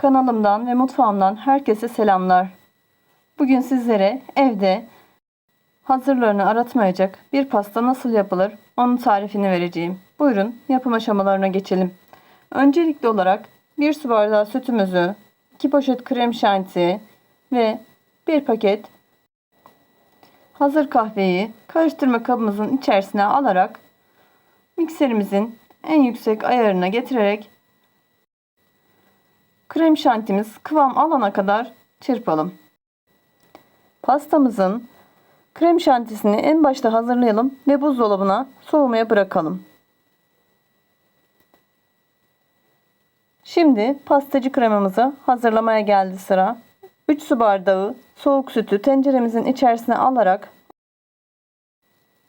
Kanalımdan ve mutfağımdan herkese selamlar. Bugün sizlere evde hazırlarını aratmayacak bir pasta nasıl yapılır onun tarifini vereceğim. Buyurun yapım aşamalarına geçelim. Öncelikli olarak 1 su bardağı sütümüzü, 2 poşet krem şanti ve 1 paket hazır kahveyi karıştırma kabımızın içerisine alarak mikserimizin en yüksek ayarına getirerek krem şantimiz kıvam alana kadar çırpalım. Pastamızın krem şantisini en başta hazırlayalım ve buzdolabına soğumaya bırakalım. Şimdi pastacı kremamızı hazırlamaya geldi sıra. 3 su bardağı soğuk sütü tenceremizin içerisine alarak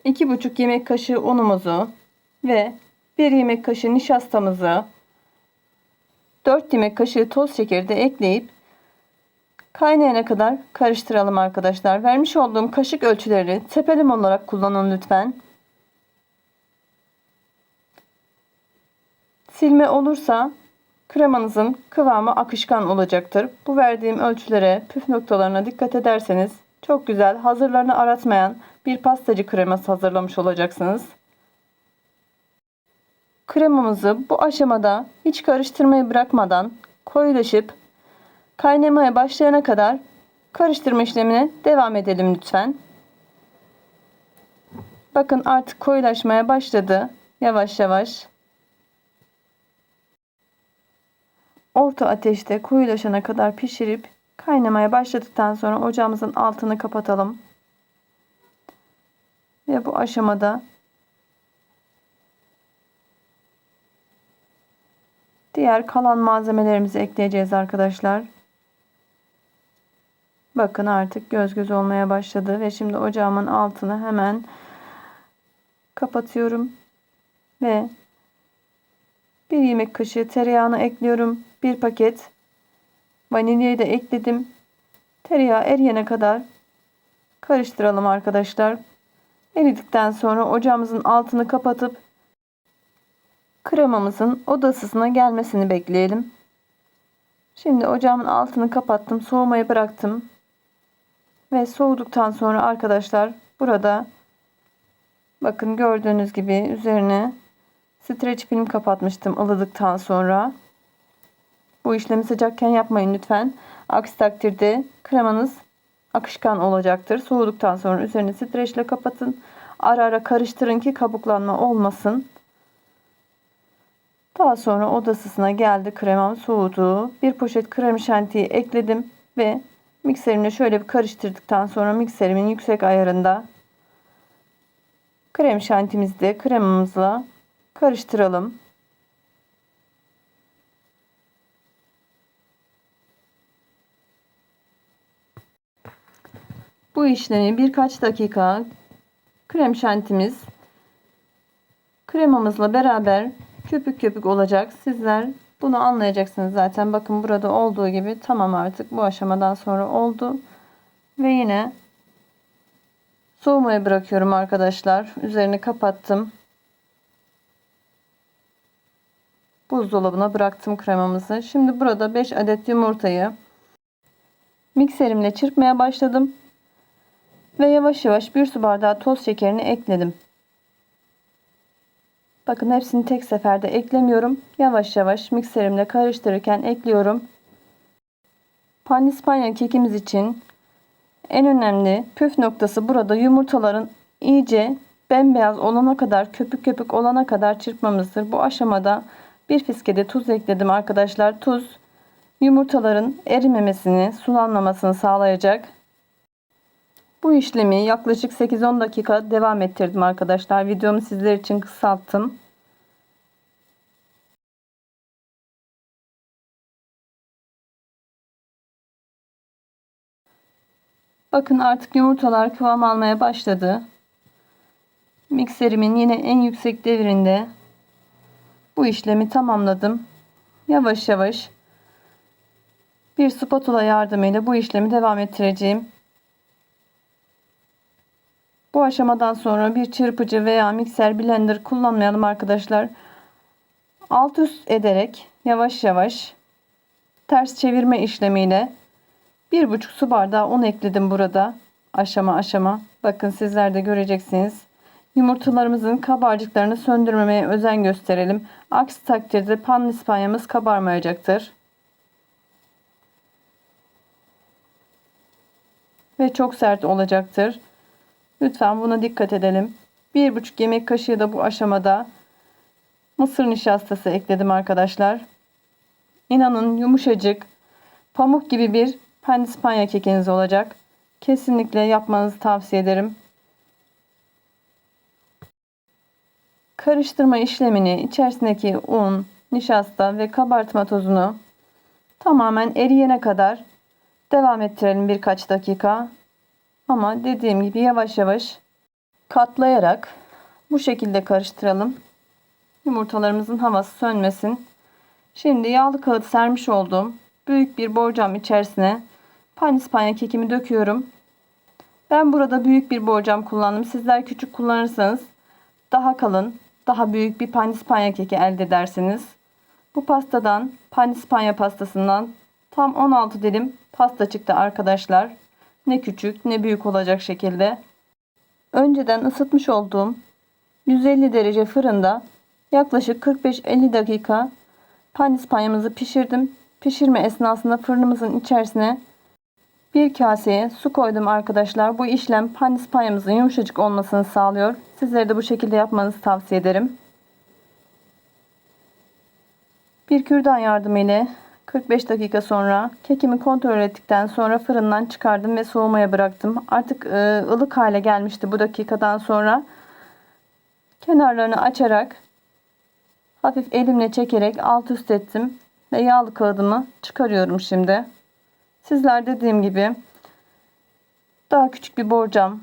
2,5 yemek kaşığı unumuzu ve 1 yemek kaşığı nişastamızı 4 yemek kaşığı toz şekeri de ekleyip kaynayana kadar karıştıralım arkadaşlar. Vermiş olduğum kaşık ölçüleri tepeleme olarak kullanın lütfen. Silme olursa kremanızın kıvamı akışkan olacaktır. Bu verdiğim ölçülere, püf noktalarına dikkat ederseniz çok güzel hazırlarını aratmayan bir pastacı kreması hazırlamış olacaksınız. Kremamızı bu aşamada hiç karıştırmayı bırakmadan koyulaşıp kaynamaya başlayana kadar karıştırma işlemine devam edelim lütfen. Bakın artık koyulaşmaya başladı. Yavaş yavaş. Orta ateşte koyulaşana kadar pişirip kaynamaya başladıktan sonra ocağımızın altını kapatalım. Ve bu aşamada diğer kalan malzemelerimizi ekleyeceğiz arkadaşlar. Bakın artık göz göz olmaya başladı ve şimdi ocağımın altını hemen kapatıyorum ve bir yemek kaşığı tereyağını ekliyorum. Bir paket vanilyayı da ekledim. Tereyağı eriyene kadar karıştıralım arkadaşlar. Eridikten sonra ocağımızın altını kapatıp kremamızın oda ısısına gelmesini bekleyelim. Şimdi ocağımın altını kapattım. Soğumaya bıraktım. Ve soğuduktan sonra arkadaşlar burada bakın gördüğünüz gibi üzerine streç film kapatmıştım ılıdıktan sonra. Bu işlemi sıcakken yapmayın lütfen. Aksi takdirde kremanız akışkan olacaktır. Soğuduktan sonra üzerini streçle kapatın. Ara ara karıştırın ki kabuklanma olmasın. Daha sonra oda ısısına geldi kremam soğudu. Bir poşet krem şantiyi ekledim ve mikserimle şöyle bir karıştırdıktan sonra mikserimin yüksek ayarında krem şantimizi de kremamızla karıştıralım. Bu işlemi birkaç dakika krem şantimiz kremamızla beraber köpük köpük olacak. Sizler bunu anlayacaksınız zaten. Bakın burada olduğu gibi tamam artık bu aşamadan sonra oldu. Ve yine soğumaya bırakıyorum arkadaşlar. Üzerini kapattım. Buzdolabına bıraktım kremamızı. Şimdi burada 5 adet yumurtayı mikserimle çırpmaya başladım. Ve yavaş yavaş bir su bardağı toz şekerini ekledim. Bakın hepsini tek seferde eklemiyorum. Yavaş yavaş mikserimle karıştırırken ekliyorum. Pandispanya kekimiz için en önemli püf noktası burada yumurtaların iyice bembeyaz olana kadar köpük köpük olana kadar çırpmamızdır. Bu aşamada bir fiskede tuz ekledim arkadaşlar. Tuz yumurtaların erimemesini, sulanmamasını sağlayacak. Bu işlemi yaklaşık 8-10 dakika devam ettirdim arkadaşlar. Videomu sizler için kısalttım. Bakın artık yumurtalar kıvam almaya başladı. Mikserimin yine en yüksek devirinde bu işlemi tamamladım. Yavaş yavaş bir spatula yardımıyla bu işlemi devam ettireceğim. Bu aşamadan sonra bir çırpıcı veya mikser blender kullanmayalım arkadaşlar. Alt üst ederek yavaş yavaş ters çevirme işlemiyle bir buçuk su bardağı un ekledim burada. Aşama aşama. Bakın sizler de göreceksiniz. Yumurtalarımızın kabarcıklarını söndürmemeye özen gösterelim. Aksi takdirde pandispanyamız kabarmayacaktır. Ve çok sert olacaktır. Lütfen buna dikkat edelim. 1,5 yemek kaşığı da bu aşamada mısır nişastası ekledim arkadaşlar. İnanın yumuşacık, pamuk gibi bir pandispanya kekiniz olacak. Kesinlikle yapmanızı tavsiye ederim. Karıştırma işlemini içerisindeki un, nişasta ve kabartma tozunu tamamen eriyene kadar devam ettirelim birkaç dakika. Ama dediğim gibi yavaş yavaş katlayarak bu şekilde karıştıralım. Yumurtalarımızın havası sönmesin. Şimdi yağlı kağıt sermiş olduğum büyük bir borcam içerisine pandispanya kekimi döküyorum. Ben burada büyük bir borcam kullandım. Sizler küçük kullanırsanız daha kalın, daha büyük bir pandispanya keki elde edersiniz. Bu pastadan, pandispanya pastasından tam 16 dilim pasta çıktı arkadaşlar. Ne küçük ne büyük olacak şekilde. Önceden ısıtmış olduğum 150 derece fırında yaklaşık 45-50 dakika pandispanyamızı pişirdim. Pişirme esnasında fırınımızın içerisine bir kaseye su koydum arkadaşlar. Bu işlem pandispanyamızın yumuşacık olmasını sağlıyor. Sizlere de bu şekilde yapmanızı tavsiye ederim. Bir kürdan yardımıyla 45 dakika sonra kekimi kontrol ettikten sonra fırından çıkardım ve soğumaya bıraktım. Artık e, ılık hale gelmişti bu dakikadan sonra. Kenarlarını açarak hafif elimle çekerek alt üst ettim ve yağlı kağıdımı çıkarıyorum şimdi. Sizler dediğim gibi daha küçük bir borcam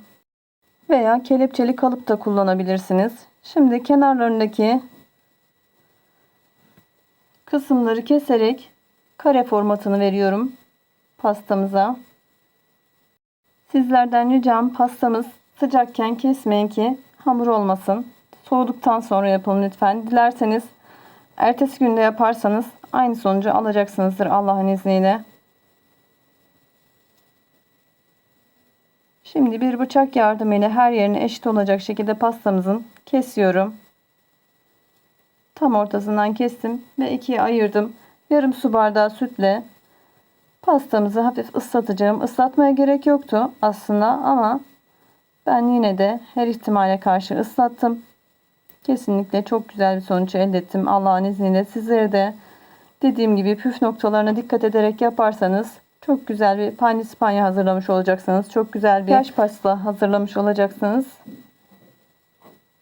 veya kelepçeli kalıp da kullanabilirsiniz. Şimdi kenarlarındaki kısımları keserek kare formatını veriyorum pastamıza. Sizlerden ricam pastamız sıcakken kesmeyin ki hamur olmasın. Soğuduktan sonra yapın lütfen. Dilerseniz ertesi günde yaparsanız aynı sonucu alacaksınızdır Allah'ın izniyle. Şimdi bir bıçak yardımıyla her yerine eşit olacak şekilde pastamızın kesiyorum. Tam ortasından kestim ve ikiye ayırdım. Yarım su bardağı sütle pastamızı hafif ıslatacağım. Islatmaya gerek yoktu aslında ama ben yine de her ihtimale karşı ıslattım. Kesinlikle çok güzel bir sonuç elde ettim. Allah'ın izniyle sizlere de dediğim gibi püf noktalarına dikkat ederek yaparsanız çok güzel bir pandispanya hazırlamış olacaksınız. Çok güzel bir yaş pasta hazırlamış olacaksınız.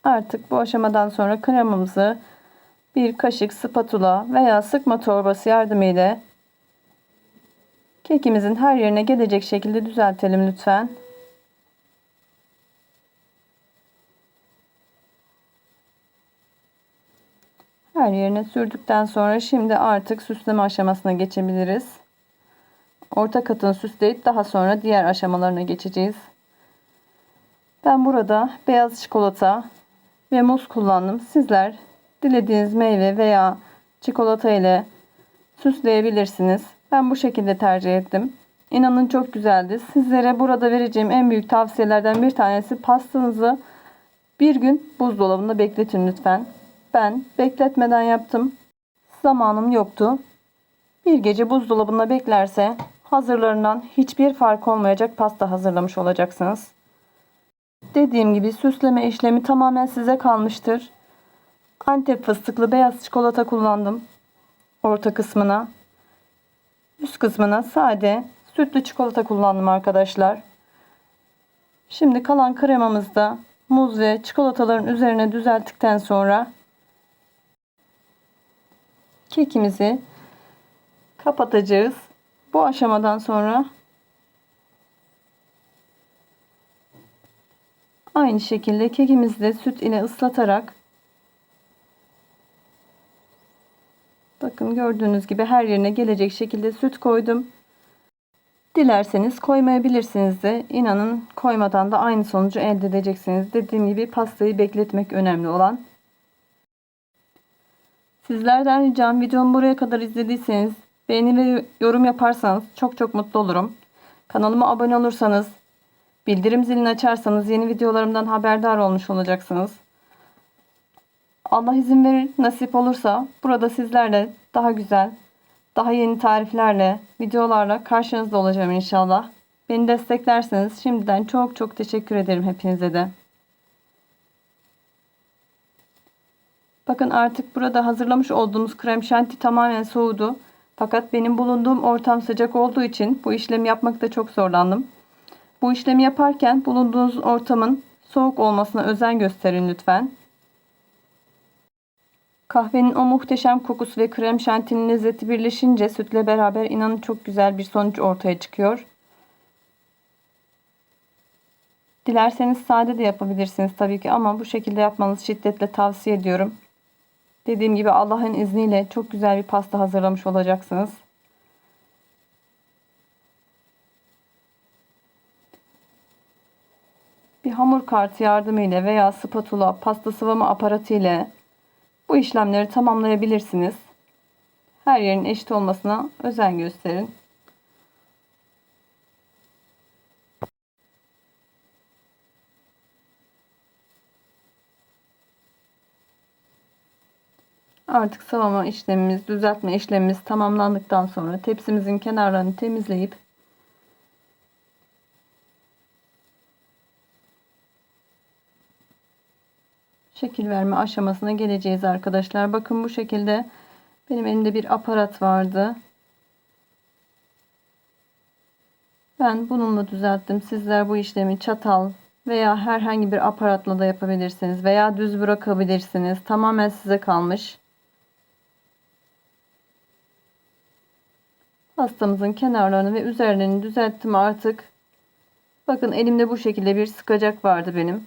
Artık bu aşamadan sonra kremamızı bir kaşık spatula veya sıkma torbası yardımıyla kekimizin her yerine gelecek şekilde düzeltelim lütfen. Her yerine sürdükten sonra şimdi artık süsleme aşamasına geçebiliriz. Orta katını süsleyip daha sonra diğer aşamalarına geçeceğiz. Ben burada beyaz çikolata ve muz kullandım. Sizler dilediğiniz meyve veya çikolata ile süsleyebilirsiniz. Ben bu şekilde tercih ettim. İnanın çok güzeldi. Sizlere burada vereceğim en büyük tavsiyelerden bir tanesi pastanızı bir gün buzdolabında bekletin lütfen. Ben bekletmeden yaptım. Zamanım yoktu. Bir gece buzdolabında beklerse hazırlarından hiçbir fark olmayacak pasta hazırlamış olacaksınız. Dediğim gibi süsleme işlemi tamamen size kalmıştır. Antep fıstıklı beyaz çikolata kullandım. Orta kısmına. Üst kısmına sade sütlü çikolata kullandım arkadaşlar. Şimdi kalan kremamızı da muz ve çikolataların üzerine düzelttikten sonra kekimizi kapatacağız. Bu aşamadan sonra aynı şekilde kekimizi de süt ile ıslatarak bakın gördüğünüz gibi her yerine gelecek şekilde süt koydum. Dilerseniz koymayabilirsiniz de inanın koymadan da aynı sonucu elde edeceksiniz. Dediğim gibi pastayı bekletmek önemli olan. Sizlerden ricam videomu buraya kadar izlediyseniz Beğeni ve yorum yaparsanız çok çok mutlu olurum. Kanalıma abone olursanız, bildirim zilini açarsanız yeni videolarımdan haberdar olmuş olacaksınız. Allah izin verir, nasip olursa burada sizlerle daha güzel, daha yeni tariflerle, videolarla karşınızda olacağım inşallah. Beni desteklerseniz şimdiden çok çok teşekkür ederim hepinize de. Bakın artık burada hazırlamış olduğumuz krem şanti tamamen soğudu. Fakat benim bulunduğum ortam sıcak olduğu için bu işlemi yapmakta çok zorlandım. Bu işlemi yaparken bulunduğunuz ortamın soğuk olmasına özen gösterin lütfen. Kahvenin o muhteşem kokusu ve krem şantinin lezzeti birleşince sütle beraber inanın çok güzel bir sonuç ortaya çıkıyor. Dilerseniz sade de yapabilirsiniz tabii ki ama bu şekilde yapmanızı şiddetle tavsiye ediyorum. Dediğim gibi Allah'ın izniyle çok güzel bir pasta hazırlamış olacaksınız. Bir hamur kartı yardımıyla veya spatula, pasta sıvama aparatı ile bu işlemleri tamamlayabilirsiniz. Her yerin eşit olmasına özen gösterin. Artık sıvama işlemimiz, düzeltme işlemimiz tamamlandıktan sonra tepsimizin kenarlarını temizleyip şekil verme aşamasına geleceğiz arkadaşlar. Bakın bu şekilde benim elimde bir aparat vardı. Ben bununla düzelttim. Sizler bu işlemi çatal veya herhangi bir aparatla da yapabilirsiniz veya düz bırakabilirsiniz. Tamamen size kalmış. Pastamızın kenarlarını ve üzerlerini düzelttim artık. Bakın elimde bu şekilde bir sıkacak vardı benim.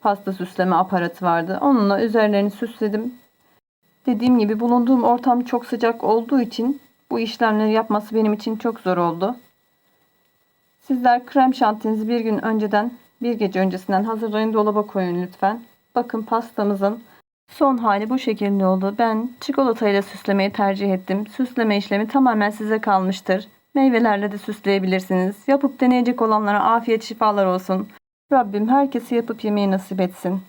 Pasta süsleme aparatı vardı. Onunla üzerlerini süsledim. Dediğim gibi bulunduğum ortam çok sıcak olduğu için bu işlemleri yapması benim için çok zor oldu. Sizler krem şantinizi bir gün önceden, bir gece öncesinden hazırlayın dolaba koyun lütfen. Bakın pastamızın Son hali bu şekilde oldu. Ben çikolatayla süslemeyi tercih ettim. Süsleme işlemi tamamen size kalmıştır. Meyvelerle de süsleyebilirsiniz. Yapıp deneyecek olanlara afiyet şifalar olsun. Rabbim herkesi yapıp yemeyi nasip etsin.